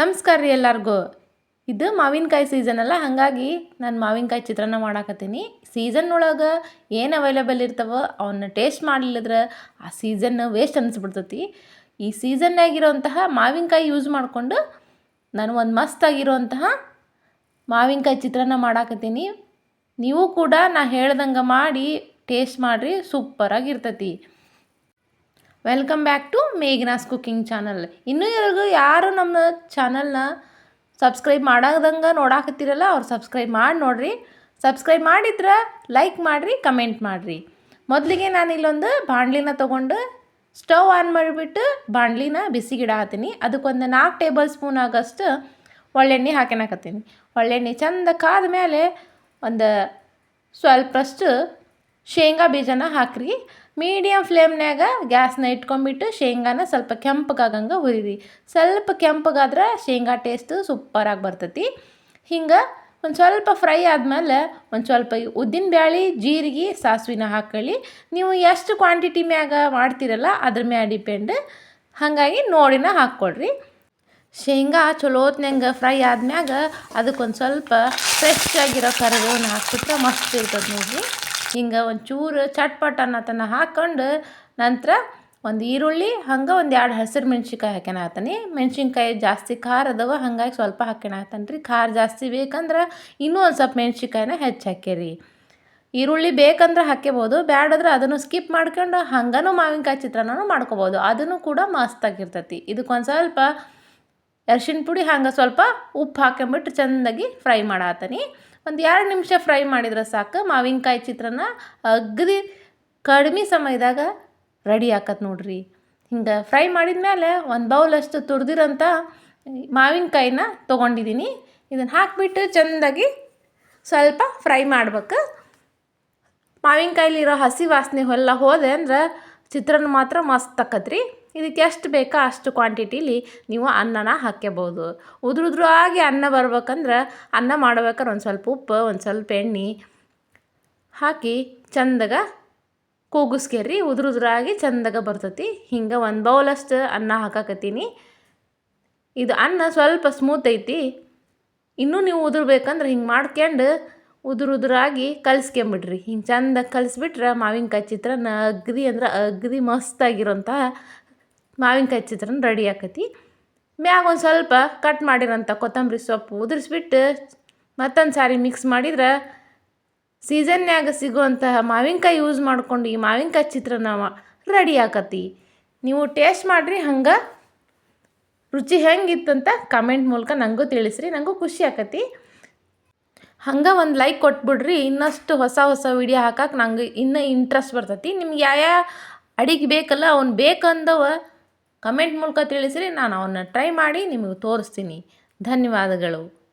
ನಮಸ್ಕಾರ ರೀ ಎಲ್ಲರಿಗೂ. ಇದು ಮಾವಿನಕಾಯಿ ಸೀಸನ್ ಅಲ್ಲ, ಹಾಗಾಗಿ ನಾನು ಮಾವಿನಕಾಯಿ ಚಿತ್ರಾನ್ನ ಮಾಡಾಕತ್ತೀನಿ. ಸೀಸನ್ ಒಳಗೆ ಏನು ಅವೈಲೇಬಲ್ ಇರ್ತವೋ ಅವನ್ನ ಟೇಸ್ಟ್ ಮಾಡಲಿಲ್ಲದ್ರೆ ಆ ಸೀಸನ್ ವೇಸ್ಟ್ ಅನಿಸ್ಬಿಡ್ತತಿ. ಈ ಸೀಸನ್ನಾಗಿರೋಂತಹ ಮಾವಿನಕಾಯಿ ಯೂಸ್ ಮಾಡಿಕೊಂಡು ನಾನು ಒಂದು ಮಸ್ತಾಗಿರುವಂತಹ ಮಾವಿನಕಾಯಿ ಚಿತ್ರಾನ್ನ ಮಾಡಾಕತ್ತೀನಿ. ನೀವು ಕೂಡ ನಾ ಹೇಳ್ದಂಗೆ ಮಾಡಿ ಟೇಸ್ಟ್ ಮಾಡಿರಿ ಸೂಪರಾಗಿರ್ತೈತಿ welcome back to Meghana's cooking channel ಇನ್ನೂ ಇವ್ರಿಗೂ ಯಾರು ನಮ್ಮ ಚಾನಲ್ನ ಸಬ್ಸ್ಕ್ರೈಬ್ ಮಾಡಾದಂಗೆ ನೋಡಾಕತ್ತೀರಲ್ಲ, ಅವ್ರು ಸಬ್ಸ್ಕ್ರೈಬ್ ಮಾಡಿ ನೋಡ್ರಿ. ಸಬ್ಸ್ಕ್ರೈಬ್ ಮಾಡಿದ್ರೆ ಲೈಕ್ ಮಾಡಿರಿ ಕಮೆಂಟ್ ಮಾಡಿರಿ. ಮೊದಲಿಗೆ ನಾನು ಇಲ್ಲೊಂದು ಬಾಣಲಿನ ತೊಗೊಂಡು ಸ್ಟವ್ ಆನ್ ಮಾಡಿಬಿಟ್ಟು ಬಾಣಲಿನ ಬಿಸಿಗಿಡಾಕತ್ತೀನಿ ಅದಕ್ಕೊಂದು ನಾಲ್ಕು ಟೇಬಲ್ ಸ್ಪೂನ್ ಆಗೋಷ್ಟು ಒಳ್ಳೆಣ್ಣೆ ಹಾಕ್ಯನಾಕತ್ತೀನಿ ಒಳ್ಳೆಣ್ಣೆ ಚಂದ ಕಾದ ಮೇಲೆ ಒಂದು ಸ್ವಲ್ಪಷ್ಟು ಶೇಂಗಾ ಬೀಜನ ಹಾಕ್ರಿ. ಮೀಡಿಯಮ್ ಫ್ಲೇಮ್ನಾಗ ಗ್ಯಾಸ್ನ ಇಟ್ಕೊಂಬಿಟ್ಟು ಶೇಂಗಾನ ಸ್ವಲ್ಪ ಕೆಂಪಗಾಗಂಗೆ ಹುರಿರಿ ಸ್ವಲ್ಪ ಕೆಂಪಗಾದ್ರೆ ಶೇಂಗಾ ಟೇಸ್ಟು ಸೂಪರಾಗಿ ಬರ್ತೈತಿ. ಹಿಂಗೆ ಒಂದು ಸ್ವಲ್ಪ ಫ್ರೈ ಆದಮೇಲೆ ಒಂದು ಸ್ವಲ್ಪ ಉದ್ದಿನ ಬ್ಯಾಳೆ, ಜೀರಿಗೆ, ಸಾಸಿವಿನ ಹಾಕೊಳ್ಳಿ. ನೀವು ಎಷ್ಟು ಕ್ವಾಂಟಿಟಿ ಮ್ಯಾಗ ಮಾಡ್ತೀರಲ್ಲ ಅದ್ರ ಮ್ಯಾಗ ಡಿಪೆಂಡ್. ಹಾಗಾಗಿ ನೋಡಿನ ಹಾಕ್ಕೊಡ್ರಿ. ಶೇಂಗಾ ಚಲೋತ್ನಂಗೆ ಫ್ರೈ ಆದ್ಮ್ಯಾಗ ಅದಕ್ಕೊಂದು ಸ್ವಲ್ಪ ಫ್ರೆಶ್ ಆಗಿರೋ ಕರಿಬೇವನ್ನ ಹಾಕ್ಬಿಟ್ರೆ ಮಸ್ತ್ ಇರ್ತದೆ ನೋಡಿರಿ. ಹಿಂಗೆ ಒಂಚೂರು ಚಟ್ಪಟ್ ಅನ್ನತನ ಹಾಕ್ಕೊಂಡು ನಂತರ ಒಂದು ಈರುಳ್ಳಿ, ಹಂಗೆ ಒಂದು ಎರಡು ಹಸಿರು ಮೆಣ್ಸಿನ್ಕಾಯಿ ಆತನಿ. ಮೆಣ್ಸಿನ್ಕಾಯಿ ಜಾಸ್ತಿ ಖಾರ ಅದಾವ, ಹಾಗಾಗಿ ಸ್ವಲ್ಪ ಹಾಕ್ಯನಾಗ್ತಾನೆ ರೀ ಖಾರ ಜಾಸ್ತಿ ಬೇಕಂದ್ರೆ ಇನ್ನೂ ಒಂದು ಸ್ವಲ್ಪ ಮೆಣ್ಸಿನ್ಕಾಯಿನ ಹೆಚ್ಚು ಹಾಕ್ಯರಿ. ಈರುಳ್ಳಿ ಬೇಕಂದ್ರೆ ಹಾಕ್ಯಬೋದು, ಬ್ಯಾಡದ್ರೆ ಅದನ್ನು ಸ್ಕಿಪ್ ಮಾಡ್ಕೊಂಡು ಹಂಗನೂ ಮಾವಿನಕಾಯಿ ಚಿತ್ರಾನ್ನನೂ ಮಾಡ್ಕೋಬೋದು. ಅದನ್ನು ಕೂಡ ಮಸ್ತಾಗಿರ್ತೈತಿ. ಇದಕ್ಕೊಂದು ಸ್ವಲ್ಪ ಅರ್ಶಿನ ಪುಡಿ, ಹಂಗೆ ಸ್ವಲ್ಪ ಉಪ್ಪು ಹಾಕೊಂಬಿಟ್ಟು ಚೆಂದಾಗಿ ಫ್ರೈ ಮಾಡಾತೀನಿ. ಒಂದು ಎರಡು ನಿಮಿಷ ಫ್ರೈ ಮಾಡಿದ್ರೆ ಸಾಕು. ಮಾವಿನಕಾಯಿ ಚಿತ್ರಾನ್ನ ಅಗದಿ ಕಡಿಮೆ ಸಮಯದಾಗ ರೆಡಿ ಆಕತ್ ನೋಡ್ರಿ. ಹಿಂಗೆ ಫ್ರೈ ಮಾಡಿದ ಮೇಲೆ ಒಂದು ಬೌಲಷ್ಟು ತುರಿದಿರೋಂಥ ಮಾವಿನಕಾಯಿನ ತೊಗೊಂಡಿದ್ದೀನಿ ಇದನ್ನು ಹಾಕಿಬಿಟ್ಟು ಚೆಂದಾಗಿ ಸ್ವಲ್ಪ ಫ್ರೈ ಮಾಡ್ಬೇಕು. ಮಾವಿನಕಾಯಿಲಿರೋ ಹಸಿ ವಾಸನೆ ಎಲ್ಲ ಹೋದೆ ಅಂದ್ರೆ ಚಿತ್ರಾನ್ನ ಮಾತ್ರ ಮಸ್ತ್ ಆಕತ್ರಿ. ಇದಕ್ಕೆ ಎಷ್ಟು ಬೇಕೋ ಅಷ್ಟು ಕ್ವಾಂಟಿಟಿಲಿ ನೀವು ಅನ್ನನ ಹಾಕ್ಕೋಬೋದು ಉದುರು ಉದುರಾಗಿ ಅನ್ನ ಬರ್ಬೇಕಂದ್ರೆ ಅನ್ನ ಮಾಡ್ಬೇಕಾದ್ರೆ ಒಂದು ಸ್ವಲ್ಪ ಉಪ್ಪು, ಒಂದು ಸ್ವಲ್ಪ ಎಣ್ಣೆ ಹಾಕಿ ಚಂದಗ ಕೂಗಿಸ್ಕೇರಿ ಉದುರು ಉದುರಾಗಿ ಚಂದಾಗ ಬರ್ತೈತಿ. ಹಿಂಗೆ ಒಂದು ಬೌಲಷ್ಟು ಅನ್ನ ಹಾಕಾಕತ್ತೀನಿ. ಇದು ಅನ್ನ ಸ್ವಲ್ಪ ಸ್ಮೂತ್ ಐತಿ. ಇನ್ನೂ ನೀವು ಉದುರ್ಬೇಕಂದ್ರೆ ಹಿಂಗೆ ಮಾಡ್ಕೊಂಡು ಉದುರು ಉದುರಾಗಿ ಕಲಿಸ್ಕೊಂಬಿಡ್ರಿ. ಹಿಂಗೆ ಚಂದ ಕಲಿಸ್ಬಿಟ್ರೆ ಮಾವಿನಕಾಯಿ ಚಿತ್ರಾನ್ನ ಅಗ್ದಿ ಅಂದ್ರೆ ಅಗ್ದಿ ಮಸ್ತಾಗಿರೋಂಥ ಮಾವಿನಕಾಯಿ ಚಿತ್ರಾನ್ನ ರೆಡಿ ಆಕತಿ. ಮ್ಯಾಗ ಒಂದು ಸ್ವಲ್ಪ ಕಟ್ ಮಾಡಿರೋಂಥ ಕೊತ್ತಂಬರಿ ಸೊಪ್ಪು ಉದುರಿಸ್ಬಿಟ್ಟು ಮತ್ತೊಂದು ಸಾರಿ ಮಿಕ್ಸ್ ಮಾಡಿದ್ರೆ ಸೀಸನ್ಯಾಗ ಸಿಗುವಂತಹ ಮಾವಿನಕಾಯಿ ಯೂಸ್ ಮಾಡ್ಕೊಂಡು ಈ ಮಾವಿನಕಾಯಿ ಚಿತ್ರಾನ್ನ ರೆಡಿ ಆಕತಿ. ನೀವು ಟೇಸ್ಟ್ ಮಾಡಿರಿ, ಹಂಗೆ ರುಚಿ ಹೆಂಗಿತ್ತಂತ ಕಮೆಂಟ್ ಮೂಲಕ ನನಗೂ ತಿಳಿಸ್ರಿ ನನಗೂ ಖುಷಿ ಆಕತಿ. ಹಂಗೆ ಒಂದು ಲೈಕ್ ಕೊಟ್ಬಿಡ್ರಿ, ಇನ್ನಷ್ಟು ಹೊಸ ಹೊಸ ವಿಡಿಯೋ ಹಾಕಕ್ಕೆ ನಂಗೆ ಇನ್ನೂ ಇಂಟ್ರೆಸ್ಟ್ ಬರ್ತೈತಿ. ನಿಮ್ಗೆ ಯಾವ ಅಡಿಗೆ ಬೇಕಲ್ಲ ಅವ್ನು ಬೇಕಂದವ ಕಮೆಂಟ್ ಮೂಲಕ ತಿಳಿಸಿರಿ ನಾನು ಅವನ್ನ ಟ್ರೈ ಮಾಡಿ ನಿಮಗೆ ತೋರಿಸ್ತೀನಿ. ಧನ್ಯವಾದಗಳು.